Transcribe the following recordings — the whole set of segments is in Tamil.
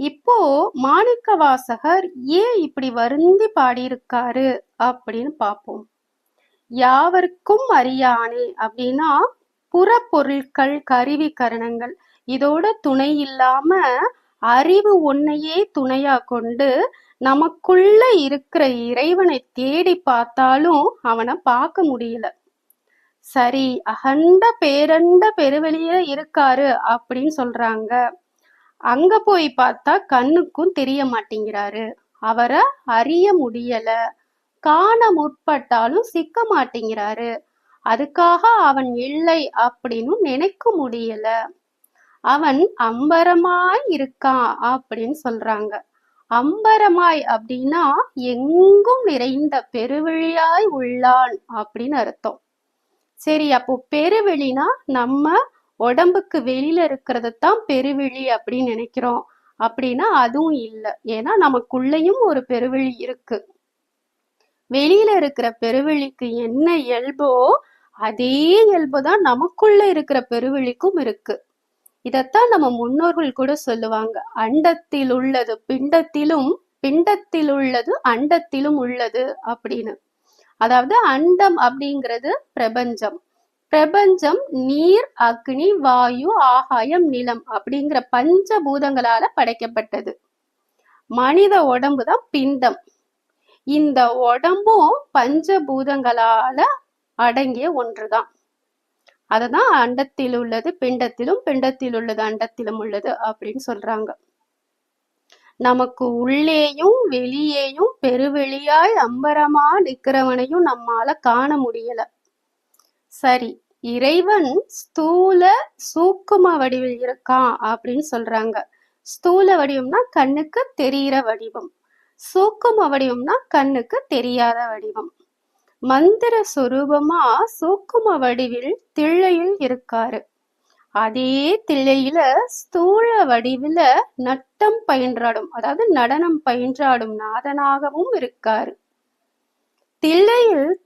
இப்போ மாணிக்க வாசகர் ஏன் இப்படி வருந்தி பாடியிருக்காரு அப்படின்னு பார்ப்போம். யாவருக்கும் அறியானே அப்படின்னா புறப்பொருட்கள் கருவி கரணங்கள் இதோட துணை இல்லாம அறிவு ஒன்னையே துணையா கொண்டு நமக்குள்ள இருக்கிற இறைவனை தேடி பார்த்தாலும் அவனை பார்க்க முடியல. சரி அகண்ட பேரண்ட பெருவெளியே இருக்காரு அப்படின்னு சொல்றாங்க. அங்க போய் பார்த்தா கண்ணுக்கும் தெரிய மாட்டேங்கிறாரு. அவரை அறிய முடியல. காண முற்பட்டாலும் சிக்க மாட்டேங்கிறாரு. அதுக்காக அவன் இல்லை அப்படின்னு நினைக்க முடியல. அவன் அம்பரமாய் இருக்கான் அப்படின்னு சொல்றாங்க. அம்பரமாய் அப்படின்னா எங்கும் நிறைந்த பெருவெளியாய் உள்ளான் அப்படின்னு அர்த்தம். சரி அப்போ பெருவெளினா நம்ம உடம்புக்கு வெளியில இருக்கிறது தான் பெருவெளி அப்படின்னு நினைக்கிறோம். அப்படின்னா அதுவும் இல்லை. ஏன்னா நமக்குள்ளேயும் ஒரு பெருவெளி இருக்கு. வெளியில இருக்கிற பெருவெளிக்கு என்ன இயல்போ அதே இயல்பு தான் நமக்குள்ள இருக்கிற பெருவெளிக்கும் இருக்கு. இதத்தான் நம்ம முன்னோர்கள் கூட சொல்லுவாங்க. அண்டத்தில் உள்ளது பிண்டத்திலும் பிண்டத்தில் உள்ளது அண்டத்திலும் உள்ளது அப்படின்னு. அதாவது அண்டம் அப்படிங்கிறது பிரபஞ்சம். பிரபஞ்சம் நீர் அக்னி வாயு ஆகாயம் நிலம் அப்படிங்கிற பஞ்ச பூதங்களால படைக்கப்பட்டது. மனித உடம்பு தான் பிண்டம். இந்த உடம்பும் பஞ்சபூதங்களால அடங்கிய ஒன்றுதான். அததான் அண்டத்தில் உள்ளது பிண்டத்திலும் பிண்டத்தில் உள்ளது அண்டத்திலும் உள்ளது அப்படின்னு சொல்றாங்க. நமக்கு உள்ளேயும் வெளியேயும் பெருவெளியாய் அம்பரமா நிக்கிறவனையும் நம்மால காண முடியல. சரி இறைவன் ஸ்தூல சூக்கும வடிவில் இருக்கான் அப்படின்னு சொல்றாங்க. ஸ்தூல வடிவம்னா கண்ணுக்கு தெரியிற வடிவம். சூக்கும வடிவம்னா கண்ணுக்கு தெரியாத வடிவம். மந்திர சுரூபமா சூக்கும வடிவில் தில்லையில் இருக்காரு. அதே தில்லையில ஸ்தூல வடிவில நட்டம் பயின்றாடும் அதாவது நடனம் பயின்றாடும் நாதனாகவும் இருக்காரு. தில்லையில்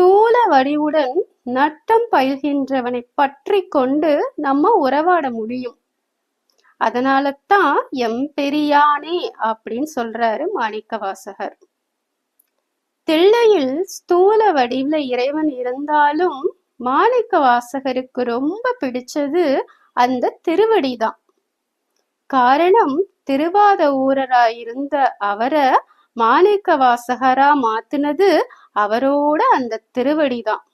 ஸ்தூல வடிவுடன் நட்டம் பயில்கின்றவனை பற்றி கொண்டு நம்ம உறவாட முடியும். அதனால தான் எம்பெரியானே அப்படின்னு சொல்றாரு மாணிக்கவாசகர். தில்லையில் ஸ்தூல வடிவுல இறைவன் இருந்தாலும் மாணிக்க வாசகருக்கு ரொம்ப பிடிச்சது அந்த திருவடிதான். காரணம் திருவாத ஊரராயிருந்த அவரை மாணிக்க வாசகரா மாத்தினது அவரோட அந்த திருவடிதான்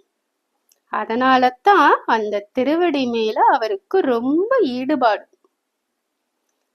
அதனால தான் அந்த திருவடி மேல அவருக்கு ரொம்ப ஈடுபாடு.